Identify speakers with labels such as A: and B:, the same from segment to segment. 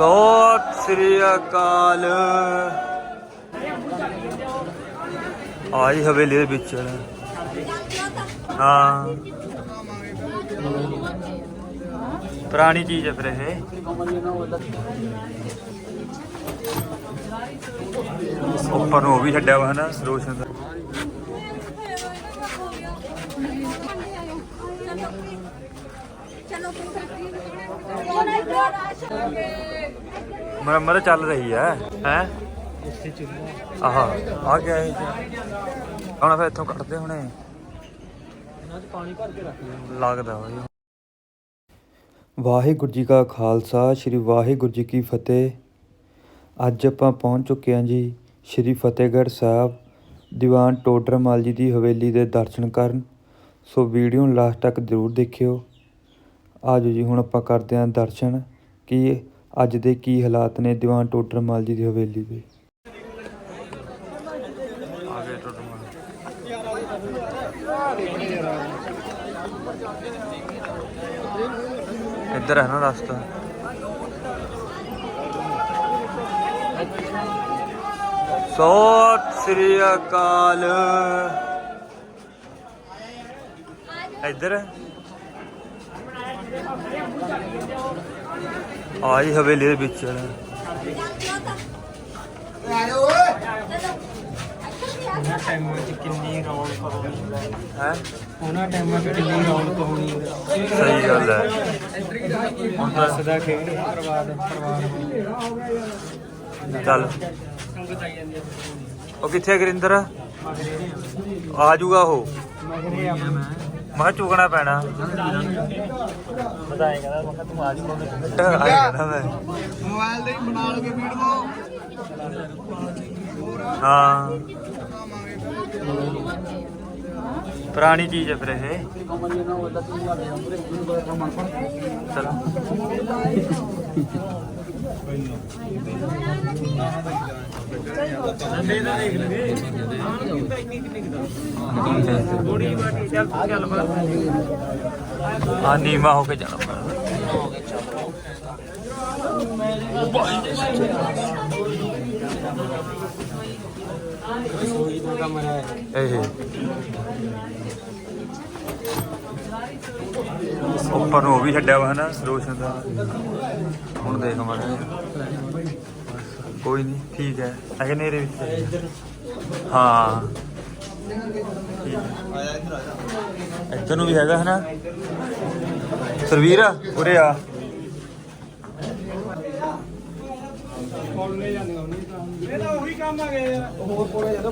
A: ਸਤਿ ਸ੍ਰੀ ਅਕਾਲ। ਆਈ ਹਵੇਲੀ ਦੇ ਵਿੱਚ। ਹਾਂ। ਪੁਰਾਣੀ ਚੀਜ਼ ਹੈ ਫਿਰ ਇਹ। ਉੱਪਰ ਨੂੰ ਉਹ ਵੀ ਛੱਡਿਆ ਵਾ ਹਨਾ, ਰੋਸ਼ਨ ਦਾ।
B: ਚਲੋ
A: ਚੱਲ ਰਹੀ ਹੈ ਹੈ?
C: ਇੱਥੇ ਚੁੱਲ੍ਹਾ
A: ਆਹ, ਆ ਗਿਆ ਇਹ ਹੁਣ ਫਿਰ ਇੱਥੋਂ ਕੱਢਦੇ ਹੁਣੇ।
C: ਇਹਨਾਂ 'ਚ ਪਾਣੀ ਭਰ ਕੇ ਰੱਖ ਲਿਆ
A: ਲੱਗਦਾ ਵਾ ਵਾਹਿਗੁਰੂ ਜੀ ਕਾ ਖਾਲਸਾ, ਸ੍ਰੀ ਵਾਹਿਗੁਰੂ ਜੀ ਕੀ ਫਤਿਹ। ਅੱਜ ਆਪਾਂ ਪਹੁੰਚ ਚੁੱਕੇ ਹਾਂ ਜੀ ਸ੍ਰੀ ਫਤਿਹਗੜ੍ਹ ਸਾਹਿਬ ਦੀਵਾਨ ਟੋਡਰਮਲ ਜੀ ਦੀ ਹਵੇਲੀ ਦੇ ਦਰਸ਼ਨ ਕਰਨ। ਸੋ ਵੀਡੀਓ ਨੂੰ ਲਾਸਟ ਤੱਕ ਜ਼ਰੂਰ ਦੇਖਿਓ। ਆਜੋ ਜੀ, ਹੁਣ ਆਪਾਂ ਕਰਦੇ ਹਾਂ ਦਰਸ਼ਨ ਕਿ ਅੱਜ ਦੇ ਕੀ ਹਾਲਾਤ ਨੇ ਦੀਵਾਨ ਟੋਡਰਮਲ ਜੀ ਦੀ ਹਵੇਲੀ ਦੇ। ਇੱਧਰ ਹੈ ਨਾ ਰਸਤਾ। ਸਤਿ ਸ੍ਰੀ ਅਕਾਲ। ਇੱਧਰ ਆਈ ਹਵੇਲੀ ਦੇ ਵਿੱਚ।
C: ਉਹਨਾਂ ਟਾਈਮਾਂ 'ਚ ਕਿੰਨੀ ਰੌਣਕ ਹੋਣੀ
A: ਹੈ।
C: ਉਹਨਾਂ ਟਾਈਮਾਂ 'ਚ ਕਿੰਨੀ ਰੌਣਕ ਹੋਣੀ
A: ਸਹੀ ਗੱਲ ਹੈ।
C: ਹੁਣ ਦੱਸਦਾ ਕਿ ਪਰਵਾਦ ਪਰਵਾਦ
A: ਚੱਲ। ਉਹ ਕਿੱਥੇ ਗੁਰਿੰਦਰ? ਆ ਜਾਊਗਾ ਉਹ।
C: ਮਗਰੇ ਆ। ਮੈਂ
A: ਮੈਂ ਚੁਗਣਾ ਪੈਣਾ।
C: ਬਤਾਏ ਕਹਿੰਦਾ ਮੈਂ ਕਿਹਾ ਤੂੰ ਆ ਜੀ ਕੋਲ।
A: ਆਇਆ ਕਹਿੰਦਾ ਮੈਂ।
C: ਮੋਬਾਈਲ ਤੇ ਬਣਾ ਲਓਗੇ ਵੀਡੀਓ
A: ਹਾਂ। ਪੁਰਾਣੀ ਚੀਜ਼ ਹੈ ਫਿਰ ਇਹ। ਚਲੋ। ਆ ਨੀਮਾ ਹੋ ਕੇ ਜਾਣਾ ਪੈਣਾ। ਇਹ। ਉੱਪਰ ਨੂੰ ਉਹ ਵੀ ਛੱਡਿਆ ਵਾ ਹਨਾ, ਰੋਸ਼ਨ ਦਾ। ਹੁਣ ਦੇਖ ਮਾੜਾ ਕੋਈ ਨਹੀਂ ਠੀਕ ਹੈ। ਅਗੇ ਨੇਰੇ ਵਿੱਚ? ਹਾਂ। ਠੀਕ ਇੱਧਰ ਨੂੰ ਵੀ ਹੈਗਾ ਹਨਾ। ਸਰਵੀਰ, ਉਰੇ ਆ।
C: ਕੋਲ ਲੈ ਜਾਂਦੀਆਂ ਉਹਨੇ ਤਾਂ ਇਹ ਤਾਂ ਉਹੀ ਕੰਮ ਆ ਯਾਰ। ਹੋਰ ਕੋਲੇ ਜਦੋਂ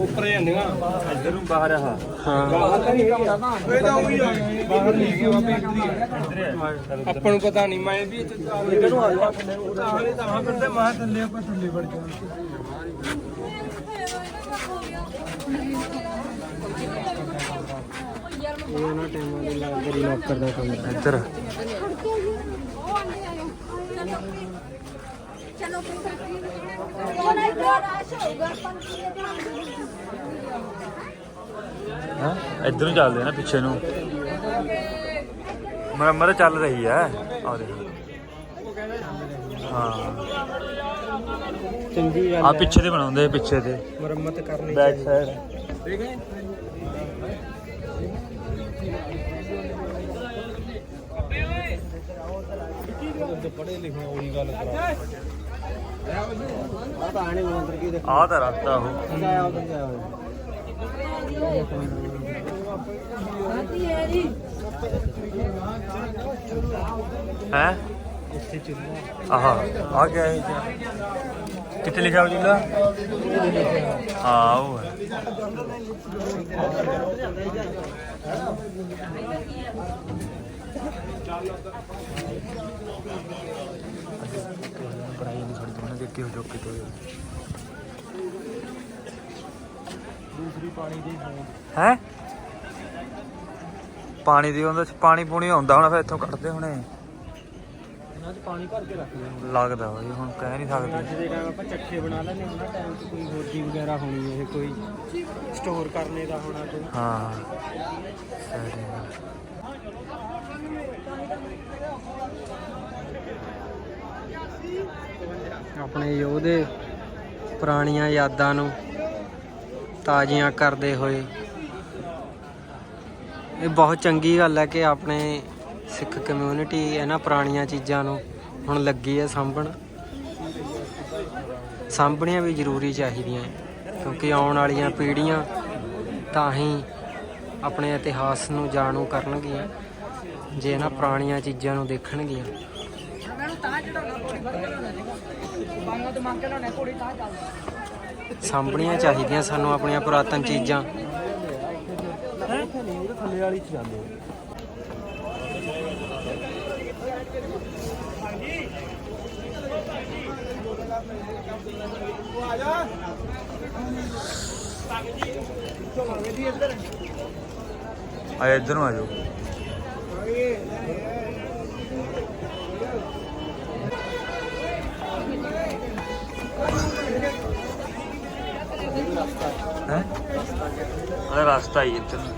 C: ਉੱਪਰ ਜਾਂਦੀਆਂ
A: ਇੱਧਰ ਨੂੰ ਬਾਹਰ ਆ
C: ਬਾਹਰ ਤਾਂ ਨਹੀਂ ਕੰਮ ਇਹ ਤਾਂ ਉਹੀ ਆ। ਬਾਹਰ ਨਹੀਂ ਹੈਗੇ ਬਾਬੇ ਇੱਧਰ ਹੀ ਆ। ਆਪਾਂ ਨੂੰ ਪਤਾ ਨਹੀਂ ਮੈਂ ਵੀ ਇੱਧਰ ਨੂੰ ਆ ਜਾ ਹਾਲੇ ਤਾਂ ਹਾਂ ਫਿਰਦੇ ਮਾਂ ਥੱਲੇ ਆਪਾਂ ਥੱਲੇ ਵੜ ਜਾਵਾਂਗੇ ਇਹ ਉਹਨਾਂ ਟਾਈਮਾਂ ਦੇ ਲਾਗਰੀ ਨੌਕਰ ਦਾ ਕੰਮ
A: ਇੱਧਰ
B: ਚਲੋ
A: ਹਾਂ ਇੱਧਰ? ਨੂੰ ਚੱਲਦੇ ਆ ਨਾ ਪਿੱਛੇ ਨੂੰ। ਮੁਰੰਮਤ ਚੱਲ ਰਹੀ ਹੈ। ਆ ਦੇਖ ਹਾਂ।
C: ਚੰਗੀ ਗੱਲ
A: ਆ ਪਿੱਛੇ ਤੇ ਬਣਾਉਂਦੇ ਆ, ਪਿੱਛੇ ਤੇ
C: ਮੁਰੰਮਤ ਕਰਨੀ
A: ਬੈਕ ਸਾਈਡ।
C: ਠੀਕ ਹੈ ਪੜੇ ਲਿਖੇ ਉਹੀ ਗੱਲ ਕਰਾ ਆ ਤਾਂ
A: ਰਸਤਾ ਉਹ। ਹੈ? ਆਹ ਆ ਗਿਆ ਇਹ ਕਿੱਥੇ ਲਿਖਿਆ ਹੋ ਜੁਲਾ ਹਾਂ ਉਹ ਹੈ।
C: ਦੂਸਰੀ ਪਾਣੀ ਦੀ
A: ਹੈ ਪਾਣੀ ਦੀ onda ਪਾਣੀ ਪੂਣੀ ਆਉਂਦਾ ਹੁਣ ਫਿਰ ਇੱਥੋਂ ਕੱਢਦੇ ਹੁਣੇ।
C: ਇਹਨਾਂ 'ਚ ਪਾਣੀ ਭਰ ਕੇ ਰੱਖ ਲਿਆ
A: ਲੱਗਦਾ ਜੀ ਹੁਣ ਕਹਿ ਨਹੀਂ ਸਕਦੇ।
C: ਅੱਜ ਦੇ ਟਾਈਮ ਆਪਾਂ ਚੱਕੇ ਬਣਾ ਹਾਂ ਉਹਨਾਂ ਟਾਈਮ 'ਚ ਕੋਈ ਹੋਜੀ ਵਗੈਰਾ ਹੋਣੀ ਇਹ ਕੋਈ ਸਟੋਰ ਕਰਨੇ ਦਾ ਹੋਣਾ ਕੋਈ।
A: ਹਾਂ। ਸਹੀ ਹੈ।
C: ਆਪਣੇ ਯੋਧੇ ਪੁਰਾਣੀਆਂ ਯਾਦਾਂ ਨੂੰ ਤਾਜ਼ੀਆਂ ਕਰਦੇ ਹੋਏ। ਇਹ ਬਹੁਤ ਚੰਗੀ ਗੱਲ ਹੈ ਕਿ ਆਪਣੇ ਸਿੱਖ ਕਮਿਊਨਿਟੀ ਇਹਨਾਂ ਪੁਰਾਣੀਆਂ ਚੀਜ਼ਾਂ ਨੂੰ ਹੁਣ ਲੱਗੀ ਹੈ ਸਾਂਭਣ। ਸਾਂਭਣੀਆਂ ਵੀ ਜ਼ਰੂਰੀ ਚਾਹੀਦੀਆਂ ਕਿਉਂਕਿ ਆਉਣ ਵਾਲੀਆਂ ਪੀੜ੍ਹੀਆਂ ਤਾਂ ਹੀ ਆਪਣੇ ਇਤਿਹਾਸ ਨੂੰ ਜਾਣੂ ਕਰਨਗੀਆਂ, ਜੇ ਇਹਨਾਂ ਪੁਰਾਣੀਆਂ ਚੀਜ਼ਾਂ ਨੂੰ ਦੇਖਣਗੀਆਂ। ਸਾਂਭਣੀਆਂ ਚਾਹੀਦੀਆਂ ਸਾਨੂੰ ਆਪਣੀਆਂ ਪੁਰਾਤਨ ਚੀਜ਼ਾਂ।
A: ਥੱਲੇ ਵਾਲੀ ਚ ਜਾਂਦੇ ਆ ਆਏ ਇੱਧਰ ਨੂੰ ਆ ਜਾਓ। ਹੈ? ਰਸਤਾ ਹੀ ਇੱਧਰ।